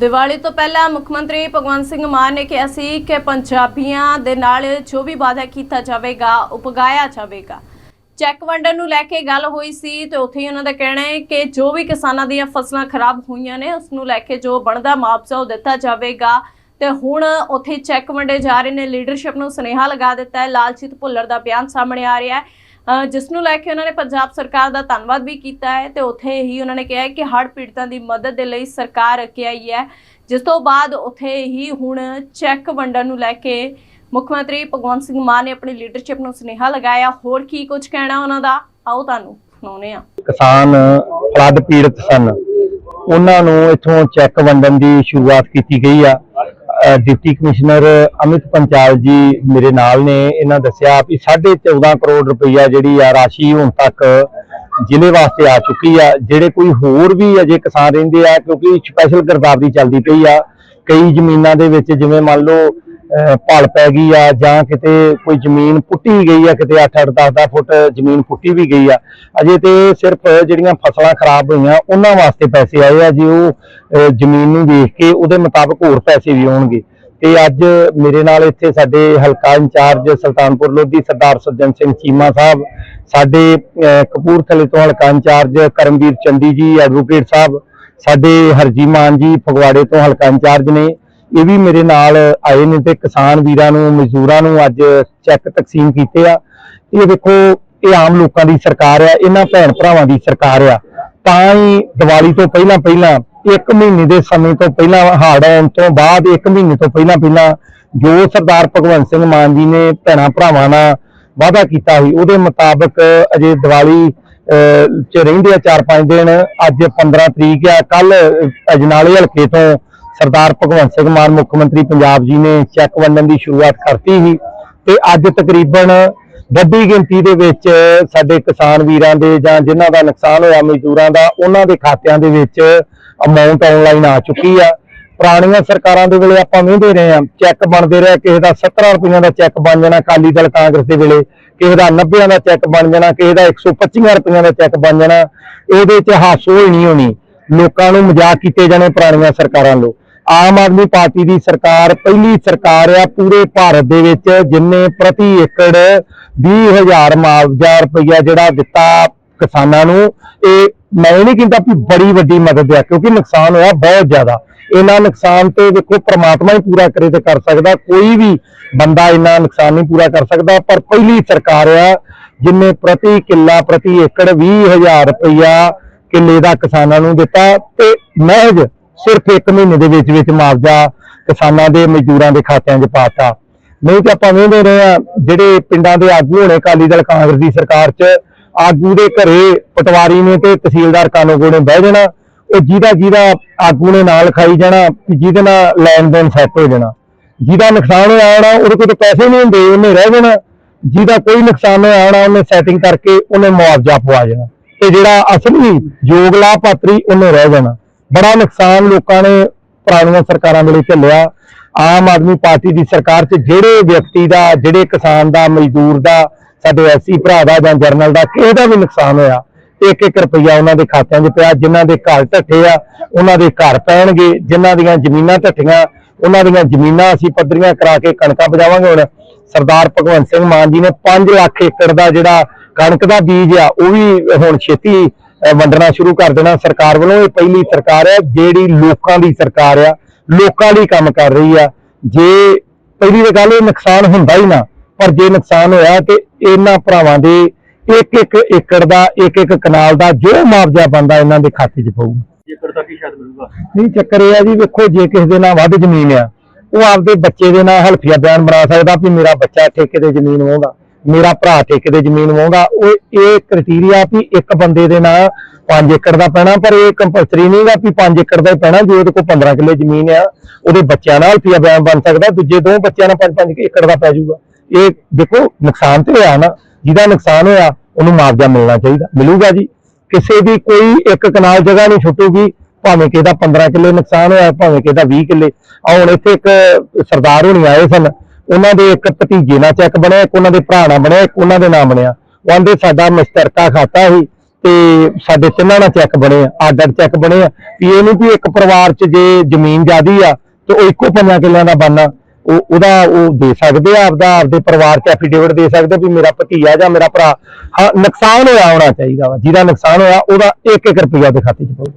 ਦੀਵਾਲੀ ਤੋਂ ਪਹਿਲਾਂ ਮੁੱਖ ਮੰਤਰੀ ਭਗਵੰਤ ਸਿੰਘ ਮਾਨ ਨੇ ਕਿਹਾ ਸੀ ਕਿ ਪੰਜਾਬੀਆਂ ਦੇ ਨਾਲ ਜੋ ਵੀ ਵਾਅਦਾ ਕੀਤਾ ਜਾਵੇਗਾ ਉਪਗਾਇਆ ਜਾਵੇਗਾ। ਚੈੱਕ ਵੰਡਣ ਨੂੰ ਲੈ ਕੇ ਗੱਲ ਹੋਈ ਸੀ ਤੇ ਉੱਥੇ ਹੀ ਉਹਨਾਂ ਦਾ ਕਹਿਣਾ ਹੈ ਕਿ ਜੋ ਵੀ ਕਿਸਾਨਾਂ ਦੀਆਂ ਫਸਲਾਂ ਖਰਾਬ ਹੋਈਆਂ ਨੇ, ਉਸ ਨੂੰ ਲੈ ਕੇ ਜੋ ਬਣਦਾ ਮੁਆਵਜ਼ਾ ਉਹ ਦਿੱਤਾ ਜਾਵੇਗਾ। ਤੇ ਹੁਣ ਉੱਥੇ ਚੈੱਕ ਵੰਡੇ ਜਾ ਰਹੇ ਨੇ ਲੀਡਰਸ਼ਿਪ ਨੂੰ ਸੁਨੇਹਾ ਲਗਾ ਦਿੱਤਾ ਹੈ। ਲਾਲਜੀਤ ਭੁੱਲਰ ਦਾ ਬਿਆਨ ਸਾਹਮਣੇ ਆ ਰਿਹਾ ਹੈ। ਜਿਸ ਨੂੰ ਲੈ ਕੇ ਉਹਨਾਂ ਨੇ ਪੰਜਾਬ ਸਰਕਾਰ ਦਾ ਧੰਨਵਾਦ ਵੀ ਕੀਤਾ ਹੈ ਤੇ ਉੱਥੇ ਹੀ ਉਹਨਾਂ ਨੇ ਕਿਹਾ ਕਿ ਹੜ੍ਹ ਪੀੜਤਾਂ ਦੀ ਮਦਦ ਦੇ ਲਈ ਸਰਕਾਰ ਅੱਗੇ ਆਈ ਹੈ। ਜਿਸ ਤੋਂ ਬਾਅਦ ਉੱਥੇ ਹੀ ਹੁਣ ਚੈੱਕ ਵੰਡਣ ਨੂੰ ਲੈ ਕੇ ਮੁੱਖ ਮੰਤਰੀ ਭਗਵੰਤ ਸਿੰਘ ਮਾਨ ਨੇ ਆਪਣੀ ਲੀਡਰਸ਼ਿਪ ਨੂੰ ਸੁਨੇਹਾ ਲਗਾਇਆ। ਹੋਰ ਕੀ ਕੁਝ ਕਹਿਣਾ ਉਹਨਾਂ ਦਾ? ਆਓ ਤੁਹਾਨੂੰ ਸੁਣਾਉਂਦੇ ਹਾਂ। ਕਿਸਾਨ ਫਲੱਡ ਪੀੜਤ ਸਨ। ਉਹਨਾਂ ਨੂੰ ਇਥੋਂ ਚੈੱਕ ਵੰਡਣ ਦੀ ਸ਼ੁਰੂਆਤ ਕੀਤੀ ਗਈ ਆ। ਡਿਪਟੀ ਕਮਿਸ਼ਨਰ ਅਮਿਤ ਪੰਚਾਲ ਜੀ ਮੇਰੇ ਨਾਲ ਨੇ, ਇਹਨਾਂ ਦੱਸਿਆ ਵੀ 14.5 ਕਰੋੜ ਰੁਪਈਆ ਜਿਹੜੀ ਆ ਰਾਸ਼ੀ ਹੁਣ ਤੱਕ ਜ਼ਿਲ੍ਹੇ ਵਾਸਤੇ ਆ ਚੁੱਕੀ ਆ, ਜਿਹੜੇ ਕੋਈ ਹੋਰ ਵੀ ਅਜੇ ਕਿਸਾਨ ਰਹਿੰਦੇ ਆ, ਕਿਉਂਕਿ ਸਪੈਸ਼ਲ ਗਰਦਾਵਰੀ ਚੱਲਦੀ ਪਈ ਆ, ਕਈ ਜ਼ਮੀਨਾਂ ਦੇ ਵਿੱਚ ਜਿਵੇਂ ਮੰਨ ਲਓ ਭਲ ਪੈ ਗਈ ਆ ਜਾਂ ਕਿਤੇ ਕੋਈ ਜ਼ਮੀਨ ਪੁੱਟੀ ਗਈ ਆ, ਕਿਤੇ 8-8 10-10 ਫੁੱਟ ਜ਼ਮੀਨ ਪੁੱਟੀ ਵੀ ਗਈ ਆ। ਅਜੇ ਤੇ ਸਿਰਫ ਜਿਹੜੀਆਂ ਫਸਲਾਂ ਖਰਾਬ ਹੋਈਆਂ, ਉਹਨਾਂ ਵਾਸਤੇ ਪੈਸੇ ਆਏ ਆ, ਜੇ ਉਹ ਜ਼ਮੀਨ ਨੂੰ ਦੇਖ ਕੇ ਉਹਦੇ ਮੁਤਾਬਕ ਹੋਰ ਪੈਸੇ ਵੀ ਆਉਣਗੇ। ਤੇ ਅੱਜ ਮੇਰੇ ਨਾਲ ਇੱਥੇ ਸਾਡੇ ਹਲਕਾ ਇੰਚਾਰਜ ਸੁਲਤਾਨਪੁਰ ਲੋਧੀ ਸਰਦਾਰ ਸੱਜਣ ਸਿੰਘ ਚੀਮਾ ਸਾਹਿਬ, ਸਾਡੇ ਕਪੂਰਥਲੇ ਤੋਂ ਹਲਕਾ ਇੰਚਾਰਜ ਕਰਮਵੀਰ ਚੰਦੀ ਜੀ, ਐਡਵੋਕੇਟ ਸਾਹਿਬ, ਸਾਡੇ ਹਰਜੀ ਮਾਨ ਜੀ ਫਗਵਾੜੇ ਤੋਂ ਹਲਕਾ ਇੰਚਾਰਜ ਨੇ ਇਹ ਵੀ ਮੇਰੇ ਨਾਲ ਆਏ ਨੇ ਤੇ ਕਿਸਾਨ ਵੀਰਾਂ ਨੂੰ ਮਜ਼ਦੂਰਾਂ ਨੂੰ ਅੱਜ ਚੈੱਕ ਤਕਸੀਮ ਕੀਤੇ ਆ। ਇਹ ਦੇਖੋ ਇਹ ਆਮ ਲੋਕਾਂ ਦੀ ਸਰਕਾਰ ਆ ਇਹਨਾਂ ਭੈਣ ਭਰਾਵਾਂ ਦੀ ਸਰਕਾਰ ਆ। ਤਾਂ ਹੀ ਦੀਵਾਲੀ ਤੋਂ ਪਹਿਲਾਂ ਪਹਿਲਾਂ ਇੱਕ ਮਹੀਨੇ ਦੇ ਸਮੇਂ ਤੋਂ ਪਹਿਲਾਂ ਹੜ੍ਹ ਆਉਣ ਤੋਂ ਬਾਅਦ ਇੱਕ ਮਹੀਨੇ ਤੋਂ ਪਹਿਲਾਂ ਪਹਿਲਾਂ ਜੋ ਸਰਦਾਰ ਭਗਵੰਤ ਸਿੰਘ ਮਾਨ ਜੀ ਨੇ ਭੈਣਾਂ ਭਰਾਵਾਂ ਨਾਲ ਵਾਅਦਾ ਕੀਤਾ ਸੀ ਉਹਦੇ ਮੁਤਾਬਕ ਅਜੇ ਦੀਵਾਲੀ ਅਹ, ਚ ਰਹਿੰਦੇ ਆ 4-5 ਦਿਨ। ਅੱਜ 15 ਤਰੀਕ ਆ ਕੱਲ ਅਜਨਾਲੇ ਹਲਕੇ ਤੋਂ ਸਰਦਾਰ ਭਗਵੰਤ ਸਿੰਘ ਮਾਨ, ਮੁੱਖ ਮੰਤਰੀ ਪੰਜਾਬ ਜੀ ਨੇ ਚੈੱਕ ਵੰਡਣ ਦੀ ਸ਼ੁਰੂਆਤ ਕਰਤੀ ਸੀ ਤੇ ਅੱਜ ਤਕਰੀਬਨ ਵੱਡੀ ਗਿਣਤੀ ਦੇ ਵਿੱਚ ਸਾਡੇ ਕਿਸਾਨ ਵੀਰਾਂ ਦੇ ਜਾਂ ਜਿਨ੍ਹਾਂ ਦਾ ਨੁਕਸਾਨ ਹੋਇਆ ਮਜ਼ਦੂਰਾਂ ਦਾ, ਉਹਨਾਂ ਦੇ ਖਾਤਿਆਂ ਦੇ ਵਿੱਚ ਅਮਾਉਂਟ ਆਨਲਾਈਨ ਆ ਚੁੱਕੀ ਆ। ਪੁਰਾਣੀਆਂ ਸਰਕਾਰਾਂ ਦੇ ਵੇਲੇ ਆਪਾਂ ਵੇਂਦੇ ਰਹੇ ਆ ਚੈੱਕ ਬਣਦੇ ਰਹੇ, ਕਿਸੇ ਦਾ 70 ਰੁਪਈਆਂ ਦਾ ਚੈੱਕ ਬਣ ਜਾਣਾ ਅਕਾਲੀ ਦਲ ਕਾਂਗਰਸ ਦੇ ਵੇਲੇ, ਕਿਸੇ ਦਾ 90 ਦਾ ਚੈੱਕ ਬਣ ਜਾਣਾ, ਕਿਸੇ ਦਾ 125 ਰੁਪਈਆਂ ਦਾ ਚੈੱਕ ਬਣ ਜਾਣਾ, ਇਹਦੇ ਚ ਹਾਸੋ ਹੀ ਨਹੀਂ ਹੋਣੀ। ਲੋਕਾਂ ਨੂੰ ਮਜ਼ਾਕ ਕੀਤੇ ਜਾਣੇ ਪੁਰਾਣੀਆਂ ਸਰਕਾਰਾਂ ਲੋ ਆਮ ਆਦਮੀ ਪਾਰਟੀ ਦੀ ਸਰਕਾਰ ਪਹਿਲੀ ਸਰਕਾਰ ਆ ਪੂਰੇ ਭਾਰਤ ਦੇ ਵਿੱਚ, ਜਿਨੇ ਪ੍ਰਤੀ ਏਕੜ 20000 ਮੁਆਵਜ਼ਾ ਰੁਪਈਆ ਜਿਹੜਾ ਦਿੱਤਾ ਕਿਸਾਨਾਂ ਨੂੰ, ਇਹ ਮੈਂ ਇਹ ਨਹੀਂ ਕਹਿੰਦਾ ਵੀ ਬੜੀ ਵੱਡੀ ਮਦਦ ਆ, ਕਿਉਂਕਿ ਨੁਕਸਾਨ ਹੋਇਆ ਬਹੁਤ ਜ਼ਿਆਦਾ। ਇਹਨਾਂ ਨੁਕਸਾਨ ਤੇ ਦੇਖੋ ਪ੍ਰਮਾਤਮਾ ਹੀ ਪੂਰਾ ਕਰੇ ਤੇ ਕਰ ਸਕਦਾ, ਕੋਈ ਵੀ ਬੰਦਾ ਇਹਨਾਂ ਨੁਕਸਾਨ ਨਹੀਂ ਪੂਰਾ ਕਰ ਸਕਦਾ, ਪਰ ਪਹਿਲੀ ਸਰਕਾਰ ਆ, ਜਿਨੇ ਪ੍ਰਤੀ ਕਿੱਲਾ, ਪ੍ਰਤੀ ਏਕੜ 20000 ਰੁਪਈਆ ਕਿੱਲੇ ਦਾ ਕਿਸਾਨਾਂ ਨੂੰ ਦਿੱਤਾ ਤੇ ਮਹਿਜ ਸਿਰਫ 1 ਮਹੀਨੇ ਦੇ ਵਿੱਚ ਵਿੱਚ ਮੁਆਵਜ਼ਾ ਕਿਸਾਨਾਂ ਦੇ ਮਜ਼ਦੂਰਾਂ ਦੇ ਖਾਤਿਆਂ 'ਚ ਪਾਤਾ ਨਹੀਂ ਤੇ ਆਪਾਂ ਵੇਖਦੇ ਰਹੇ ਆ ਜਿਹੜੇ ਪਿੰਡਾਂ ਦੇ ਆਗੂ ਹੋਣੇ, ਅਕਾਲੀ ਦਲ, ਕਾਂਗਰਸ ਦੀ ਸਰਕਾਰ 'ਚ, ਆਗੂ ਦੇ ਘਰੇ ਪਟਵਾਰੀ ਨੇ ਤੇ ਤਹਿਸੀਲਦਾਰ ਕਾਨੂੰਗੋ ਨੇ ਬਹਿ ਜਾਣਾ, ਉਹ ਜਿਹਦਾ ਜਿਹਦਾ ਆਗੂ ਨੇ ਨਾਲ ਖਾਈ ਜਾਣਾ ਵੀ ਜਿਹਦੇ ਨਾਲ ਲੈਣ ਦੇਣ ਸੈੱਟ ਹੋ ਜਾਣਾ। ਜਿਹਦਾ ਨੁਕਸਾਨ ਹੋਇਆ ਹੋਣਾ, ਉਹਦੇ ਕੋਲ ਤਾਂ ਪੈਸੇ ਨਹੀਂ ਹੁੰਦੇ, ਉਹਨੇ ਰਹਿ ਜਾਣਾ। ਜਿਹਦਾ ਕੋਈ ਨੁਕਸਾਨ ਹੋਇਆ ਹੋਣਾ, ਉਹਨੇ ਸੈਟਿੰਗ ਕਰਕੇ ਉਹਨੇ ਮੁਆਵਜ਼ਾ ਪਵਾ ਜਾਣਾ। ਤੇ ਜਿਹੜਾ ਅਸਲੀ ਯੋਗ ਲਾਭਪਾਤਰੀ, ਉਹਨੇ ਰਹਿ ਜਾਣਾ। ਬੜਾ ਨੁਕਸਾਨ ਲੋਕਾਂ ਨੇ ਪੁਰਾਣੀਆਂ ਸਰਕਾਰਾਂ ਵੇਲੇ ਝੱਲਿਆ। ਆਮ ਆਦਮੀ ਪਾਰਟੀ ਦੀ ਸਰਕਾਰ 'ਚ ਜਿਹੜੇ ਵਿਅਕਤੀ ਦਾ, ਜਿਹੜੇ ਕਿਸਾਨ ਦਾ, ਮਜ਼ਦੂਰ ਦਾ, ਸਾਡੇ ਐਸੀ ਭਰਾ ਦਾ ਜਾਂ ਜਰਨਲ ਦਾ ਕਿਸੇ ਦਾ ਵੀ ਨੁਕਸਾਨ ਹੋਇਆ ਇੱਕ ਇੱਕ ਰੁਪਈਆ ਉਹਨਾਂ ਦੇ ਖਾਤਿਆਂ 'ਚ ਪਿਆ, ਜਿਨ੍ਹਾਂ ਦੇ ਘਰ ਢੱਠੇ ਆ, ਉਹਨਾਂ ਦੇ ਘਰ ਪੈਣਗੇ, ਜਿਨ੍ਹਾਂ ਦੀਆਂ ਜ਼ਮੀਨਾਂ ਢੱਠੀਆਂ, ਉਹਨਾਂ ਦੀਆਂ ਜ਼ਮੀਨਾਂ ਅਸੀਂ ਪੱਧਰੀਆਂ ਕਰਾ ਕੇ ਕਣਕਾਂ ਪਜਾਵਾਂਗੇ ਹੁਣ। ਸਰਦਾਰ ਭਗਵੰਤ ਸਿੰਘ ਮਾਨ ਜੀ ਨੇ 5 ਲੱਖ ਏਕੜ ਦਾ ਜਿਹੜਾ ਕਣਕ ਦਾ ਬੀਜ ਆ, ਉਹ ਵੀ ਹੁਣ ਛੇਤੀ ਵੰਡਣਾ ਸ਼ੁਰੂ ਕਰ ਦੇਣਾ। ਸਰਕਾਰ ਵੱਲੋਂ ਇਹ ਪਹਿਲੀ ਸਰਕਾਰ ਹੈ ਜਿਹੜੀ ਲੋਕਾਂ ਦੀ ਸਰਕਾਰ ਆ ਲੋਕਾਂ ਲਈ ਕੰਮ ਕਰ ਰਹੀ ਆ। ਜੇ ਪਹਿਲੀ ਤਾਂ ਗੱਲ ਇਹ ਨੁਕਸਾਨ ਹੁੰਦਾ ਹੀ ਨਾ ਪਰ ਜੇ ਨੁਕਸਾਨ ਹੋਇਆ ਤੇ ਇਹਨਾਂ ਭਰਾਵਾਂ ਦੇ ਇੱਕ ਇੱਕ ਏਕੜ ਦਾ ਇੱਕ ਇੱਕ ਕਨਾਲ ਦਾ ਜੋ ਮੁਆਵਜ਼ਾ ਬੰਦਾ ਇਹਨਾਂ ਦੇ ਖਾਤੇ 'ਚ ਪਊਗਾ ਏਕੜ ਤੱਕ ਹੀ ਸ਼ਾਇਦ ਮਿਲੂਗਾ? ਨਹੀਂ ਚੱਕਰ ਇਹ ਆ ਜੀ ਵੇਖੋ ਜੇ ਕਿਸੇ ਦੇ ਨਾਲ ਵੱਧ ਜ਼ਮੀਨ ਆ ਉਹ ਆਪਦੇ ਬੱਚੇ ਦੇ ਨਾਲ ਹਲਫੀਆ ਬਿਆਨ ਬਣਾ ਸਕਦਾ ਵੀ ਮੇਰਾ ਬੱਚਾ ਠੇਕੇ ਤੇ ਜ਼ਮੀਨ ਵਾਹੁੰਦਾ ਮੇਰਾ ਭਰਾ ਠੇਕੇ ਤੇ ਜ਼ਮੀਨ ਵਾਹੁੰਦਾ ਉਹ ਇਹ ਕ੍ਰਾਈਟੇਰੀਆ ਵੀ ਇੱਕ ਬੰਦੇ ਦੇ ਨਾਲ 5 ਏਕੜ ਦਾ ਪੈਣਾ, ਪਰ ਇਹ ਕੰਪਲਸਰੀ ਨਹੀਂਗਾ ਵੀ 5 ਏਕੜ ਦਾ ਹੀ ਪੈਣਾ, ਜੇ ਉਹਦੇ ਕੋਲ 15 ਕਿੱਲੇ ਜ਼ਮੀਨ ਆ, ਉਹਦੇ ਬੱਚਿਆਂ ਨਾਲ ਹਲਫੀਆ ਬਿਆਨ ਬਣ ਸਕਦਾ, ਦੂਜੇ ਦੋ ਬੱਚਿਆਂ ਨਾਲ 5-5 ਏਕੜ ਦਾ ਪੈ ਜਾਊਗਾ। ਇਹ ਦੇਖੋ, ਨੁਕਸਾਨ ਤੇ ਹੋਇਆ ਨਾ, ਜਿਹਦਾ ਨੁਕਸਾਨ ਹੋਇਆ, ਉਹਨੂੰ ਮੁਆਵਜ਼ਾ ਮਿਲਣਾ ਚਾਹੀਦਾ, ਮਿਲੂਗਾ ਜੀ। ਕਿਸੇ ਦੀ ਕੋਈ ਇੱਕ ਕਨਾਲ ਜਗ੍ਹਾ ਨਹੀਂ ਛੁੱਟੂਗੀ, ਭਾਵੇਂ ਕਿਹਦਾ ਦਾ 15 ਕਿੱਲੇ ਨੁਕਸਾਨ ਹੋਇਆ, ਭਾਵੇਂ ਕਿਹਦਾ ਦਾ 20 ਕਿੱਲੇ। ਆ ਹੁਣ ਇੱਥੇ ਇੱਕ ਸਰਦਾਰ ਹੋਣੀ ਆਏ ਸਨ ਉਹਨਾਂ ਦੇ ਇੱਕ ਭਤੀਜੇ ਨਾਲ ਚੈੱਕ ਬਣਿਆ, ਇੱਕ ਉਹਨਾਂ ਦੇ ਭਰਾ ਨਾਲ ਬਣਿਆ, ਇੱਕ ਉਹਨਾਂ ਦੇ ਨਾਮ ਬਣਿਆ। ਉਹ ਸਾਡਾ ਮੁਸ਼ਤਰਕਾ ਖਾਤਾ ਸੀ ਤੇ ਸਾਡੇ ਤਿੰਨਾਂ ਨਾਲ ਚੈੱਕ ਬਣੇ ਆ ਅੱਡ ਚੈੱਕ ਬਣੇ ਆ। ਵੀ ਇਹ ਨਹੀਂ ਵੀ ਇੱਕ ਪਰਿਵਾਰ 'ਚ ਜੇ ਜ਼ਮੀਨ ਜ਼ਿਆਦੀ ਆ, ਤੇ ਉਹ ਇੱਕੋ ਪੰਜਾਂ ਕਿੱਲਿਆਂ ਦਾ ਬਣਨਾ ਉਹ, ਉਹਦਾ ਉਹ ਦੇ ਸਕਦੇ ਆ ਆਪਦਾ, ਆਪਦੇ ਪਰਿਵਾਰ 'ਚ ਐਫੀਡੇਵਿਟ ਦੇ ਸਕਦੇ ਵੀ ਮੇਰਾ ਭਤੀਆ ਜਾਂ ਮੇਰਾ ਭਰਾ, ਹਾਂ, ਨੁਕਸਾਨ ਹੋਇਆ ਹੋਣਾ ਚਾਹੀਦਾ ਵਾ, ਜਿਹਦਾ ਨੁਕਸਾਨ ਹੋਇਆ, ਉਹਦਾ 1-1 ਰੁਪਿਆ ਉਹਦੇ ਖਾਤੇ 'ਚ ਪਊ